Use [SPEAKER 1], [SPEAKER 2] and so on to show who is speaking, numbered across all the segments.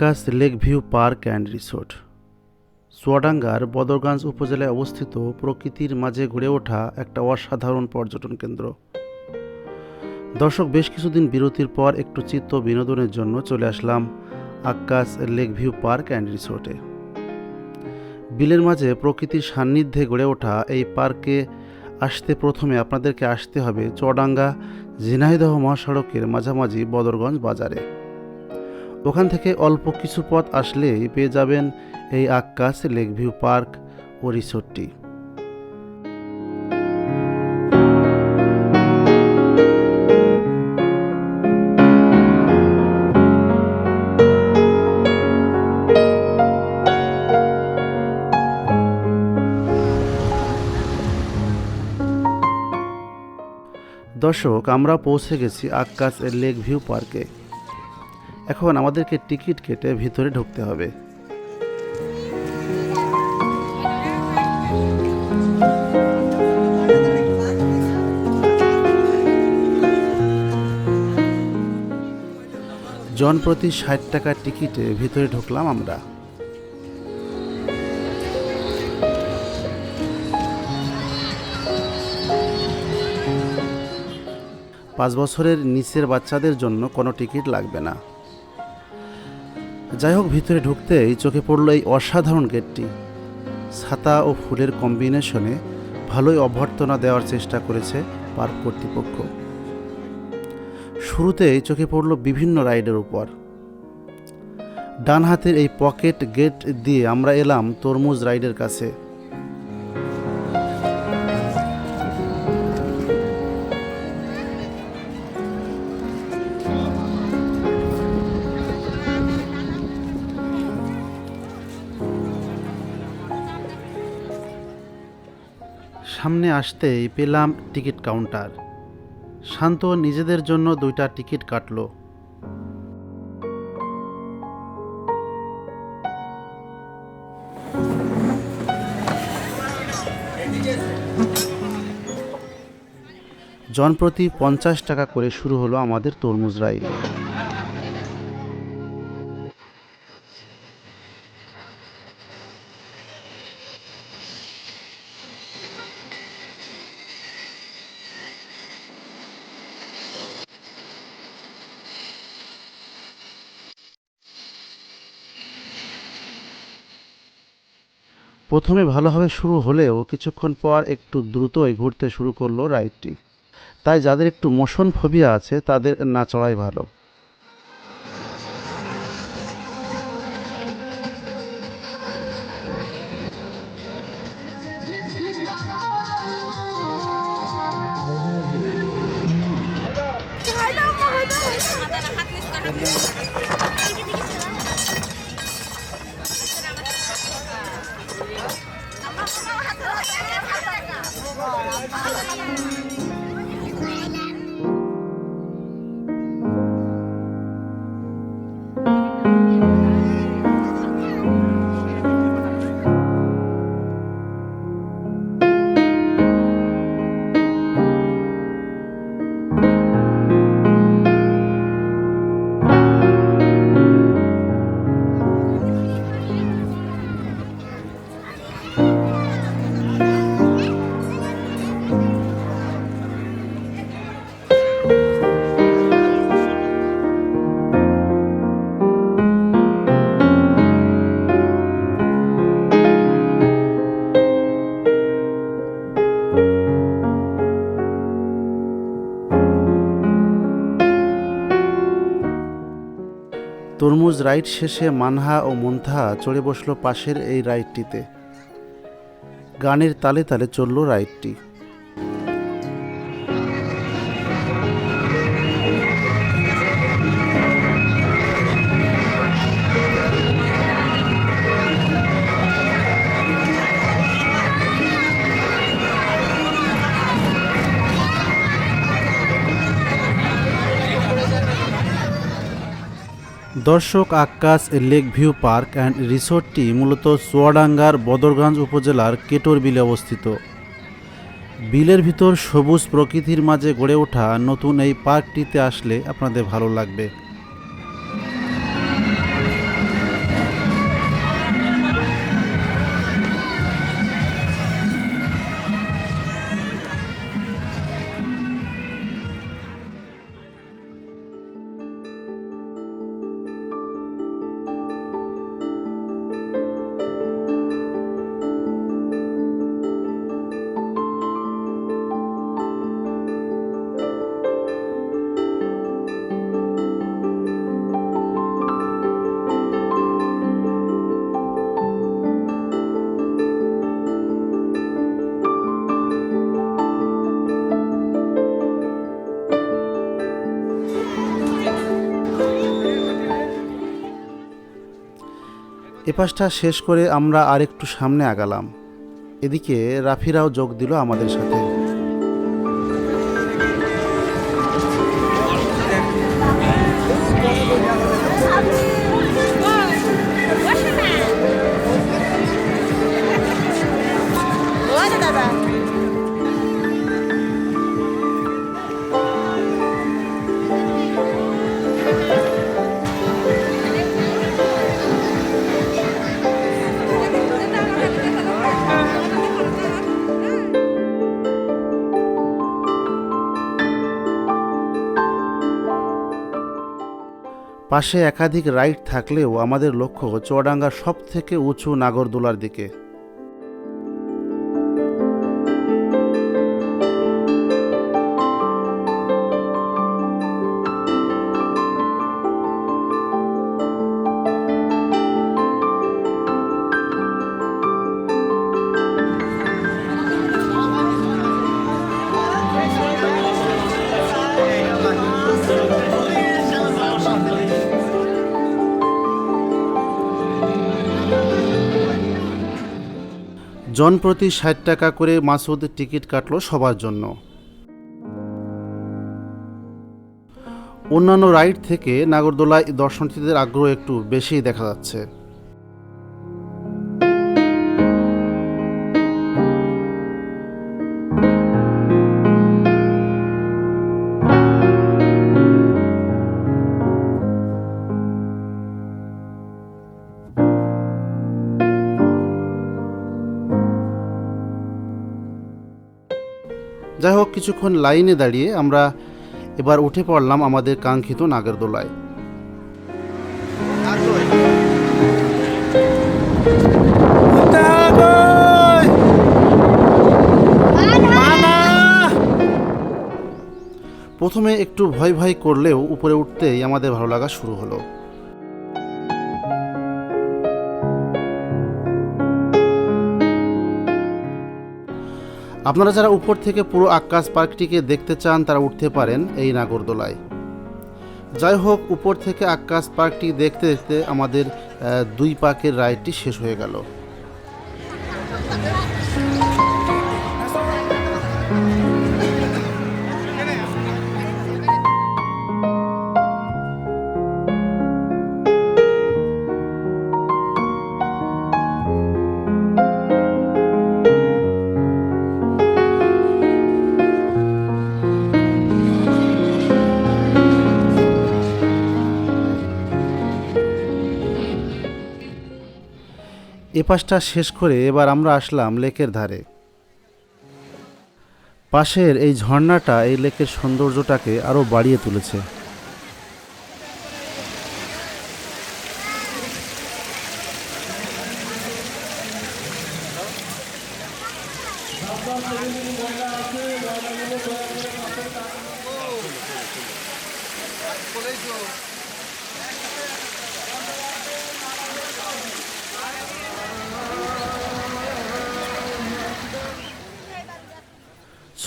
[SPEAKER 1] Akkas lake view park and resort. চুয়াডাঙ্গার বদরগঞ্জ উপজেলায় অবস্থিত প্রকৃতির মাঝে গড়ে ওঠা একটা অসাধারণ পর্যটন কেন্দ্র। দর্শক, বেশ কিছুদিন বিরতির পর একটু চিত্ত বিনোদনের জন্য চলে আসলাম Akkas lake view park and রিসোর্টে। বিলের মাঝে প্রকৃতির সান্নিধ্যে গড়ে ওঠা এই পার্কে আসতে প্রথমে আপনাদেরকে আসতে হবে চুয়াডাঙ্গা ঝিনাইদহ মহাসড়কের মাঝামাঝি বদরগঞ্জ বাজারে। ওখান থেকে অল্প কিছু পথ আসলেই পেয়ে যাবেন এই আক্কাস লেক ভিউ পার্ক ও রিসোর্টটি। দর্শক, আমরা পৌঁছে গেছি আক্কাস লেক ভিউ পার্কে। এখন আমাদেরকে টিকিট কেটে ভিতরে ঢুকতে হবে। জনপ্রতি ষাট টাকার টিকিটে ভিতরে ঢুকলাম আমরা। পাঁচ বছরের নিচের বাচ্চাদের জন্য কোনো টিকিট লাগবে না। যাই হোক, ভিতরে ঢুকতেই চোখে পড়ল এই অসাধারণ গেটটি। ছাতা ও ফুলের কম্বিনেশনে ভালোই অভ্যর্থনা দেওয়ার চেষ্টা করেছে পার্ক কর্তৃপক্ষ। শুরুতেই চোখে পড়ল বিভিন্ন রাইডের উপর। ডান হাতের এই পকেট গেট দিয়ে আমরা এলাম তরমুজ রাইডের কাছে। আসতেই পেলাম টিকিট কাউন্টার। শান্ত নিজেদের জন্য দুইটা টিকিট কাটলো। জনপ্রতি পঞ্চাশ টাকা করে শুরু হলো আমাদের তরমুজ রাইড। প্রথমে ভালোভাবে শুরু হলেও কিছুক্ষণ পর একটু দ্রুতই ঘুরতে শুরু করল রাইডটি। তাই যাদের একটু মোশন ফোবিয়া আছে, তাদের না চড়াই ভালো। 好 তরমুজ রাইড শেষে মানহা ও মন্থা চড়ে বসল পাশের এই রাইডটিতে গানের তালে তালে চলল রাইডটি দর্শক Akash, lake view park and রিসোর্টটি মূলত চুয়াডাঙ্গার বদরগঞ্জ উপজেলার কেটোর বিলে অবস্থিত। বিলের ভিতর সবুজ প্রকৃতির মাঝে গড়ে ওঠা নতুন এই পার্কটিতে আসলে আপনাদের ভালো লাগবে। পাশটা শেষ করে আমরা আরেকটু সামনে আগালাম। এদিকে রাফিরাও যোগ দিল আমাদের সাথে। পাশে একাধিক রাইড থাকলেও আমাদের লক্ষ্য চুয়াডাঙ্গার সব থেকে উঁচু নাগরদোলার দিকে। জনপ্রতি ষাট টাকা করে মাসুদ টিকিট কাটল সবার জন্য। অন্যান্য রাইড থেকে নাগরদোলায় দর্শনার্থীদের আগ্রহ একটু বেশি দেখা যাচ্ছে। যাই হোক, কিছুক্ষণ লাইনে দাঁড়িয়ে আমরা এবার উঠে পড়লাম আমাদের কাঙ্ক্ষিত নাগরদোলায়। প্রথমে একটু ভয় ভয় করলেও উপরে উঠতেই আমাদের ভালো লাগা শুরু হলো। আপনারা যারা উপর থেকে পুরো আকাশ পার্কটিকে দেখতে চান, তারা উঠতে পারেন এই নাগরদোলায়। যাই হোক, উপর থেকে আকাশ পার্কটি দেখতে দেখতে আমাদের দুই পাকের রাইডটি শেষ হয়ে গেল। পাশটা শেষ করে এবার আমরা আসলাম লেকের ধারে। পাশের এই ঝর্ণাটা এই লেকের সৌন্দর্যটাকে আরও বাড়িয়ে তুলেছে।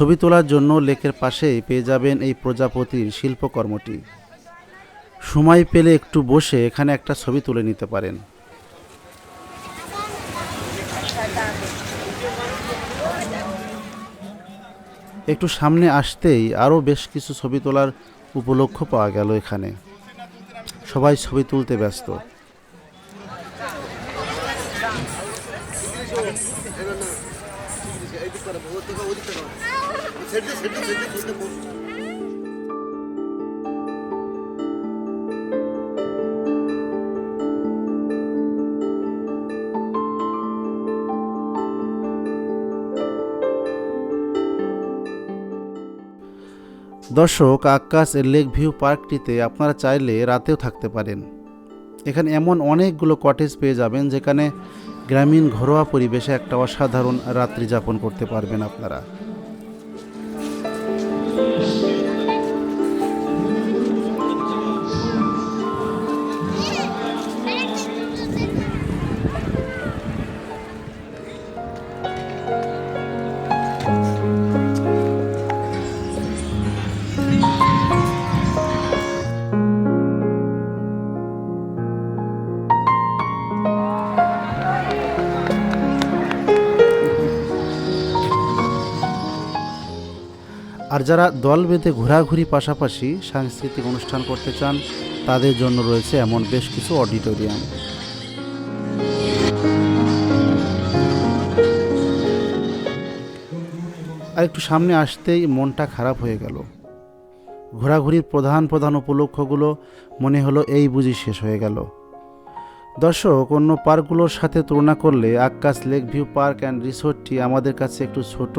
[SPEAKER 1] ছবি তোলার জন্য লেকের পাশেই পেয়ে যাবেন এই প্রজাপতির শিল্পকর্মটি। সময় পেলে একটু বসে এখানে একটা ছবি তুলে নিতে পারেন। একটু সামনে আসতেই আরও বেশ কিছু ছবি তোলার উপলক্ষ পাওয়া গেল এখানে। সবাই ছবি তুলতে ব্যস্ত। দর্শক আকাশ লেক ভিউ পার্কটিতে আপনারা চাইলে রাতেও থাকতে পারেন। এখানে এমন অনেকগুলো কটেজ পেয়ে যাবেন যেখানে গ্রামীণ ঘরোয়া পরিবেশে একটা অসাধারণ রাত্রি যাপন করতে পারবেন আপনারা। আর যারা দল বেঁধে ঘোরাঘুরি পাশাপাশি সাংস্কৃতিক অনুষ্ঠান করতে চান, তাদের জন্য রয়েছে এমন বেশ কিছু অডিটোরিয়াম। আর একটু সামনে আসতেই মনটা খারাপ হয়ে গেল। ঘোরাঘুরির প্রধান প্রধান উপলক্ষগুলো মনে হলো এই বুঝি শেষ হয়ে গেল। দর্শক, অন্য পার্কগুলোর সাথে তুলনা করলে Akash lake view park and রিসোর্টটি আমাদের কাছে একটু ছোট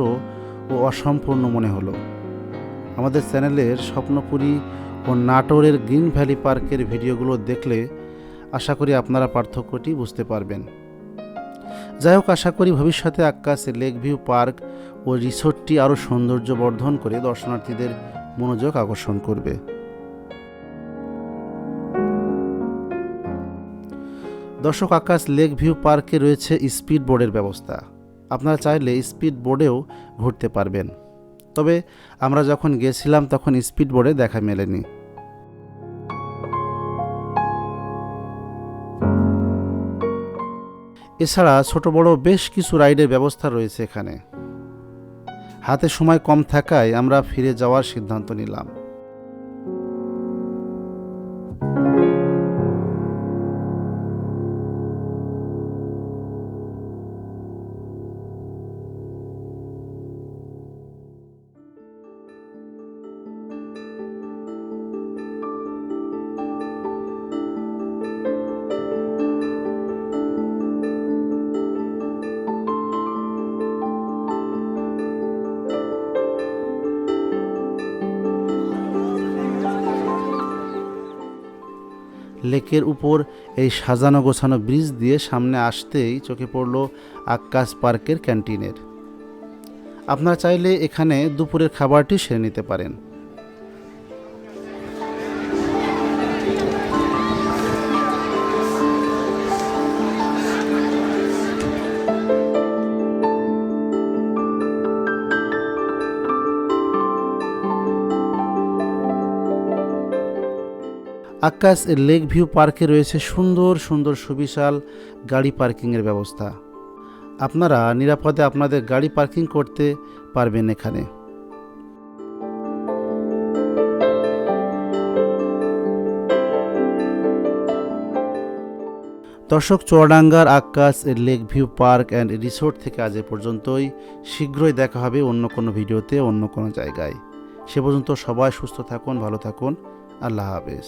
[SPEAKER 1] ও অসম্পূর্ণ মনে হলো। আমাদের চ্যানেলের স্বপ্নপুরী ও নাটোরের গ্রিন ভ্যালি পার্কের ভিডিওগুলো দেখলে আশা করি আপনারা পার্থক্যটি বুঝতে পারবেন। যাই হোক, আশা করি ভবিষ্যতে আকাশ, লেক ভিউ পার্ক ও রিসোর্টটি আরও সৌন্দর্য বর্ধন করে দর্শনার্থীদের মনোযোগ আকর্ষণ করবে। দর্শক, আকাশ, লেক ভিউ পার্কে রয়েছে স্পিড বোর্ডের ব্যবস্থা। আপনারা চাইলে স্পিড বোর্ডেও ঘুরতে পারবেন। তবে আমরা যখন গেছিলাম তখন স্পিড বোর্ডে দেখা মেলেনি। এছাড়া ছোট বড় বেশ কিছু রাইডের ব্যবস্থা রয়েছে এখানে। হাতে সময় কম থাকায় আমরা ফিরে যাওয়ার সিদ্ধান্ত নিলাম। লেকের উপর এই সাজানো গোছানো ব্রিজ দিয়ে সামনে আসতেই চোখে পড়ল আকাশ পার্কের ক্যান্টিনের। আপনারা চাইলে এখানে দুপুরের খাবারটি সেরে নিতে পারেন। আকাশ লেক ভিউ পার্কে রয়েছে সুন্দর সুন্দর সুবিশাল গাড়ি পার্কিংয়ের ব্যবস্থা। আপনারা নিরাপদে আপনাদের গাড়ি পার্কিং করতে পারবেন এখানে। দর্শক, চুয়াডাঙ্গার Akash lake view park and resort থেকে আজ এ পর্যন্তই। শীঘ্রই দেখা হবে অন্য কোনো ভিডিওতে, অন্য কোনো জায়গায়। সে পর্যন্ত সবাই সুস্থ থাকুন, ভালো থাকুন। আল্লাহ হাফেজ।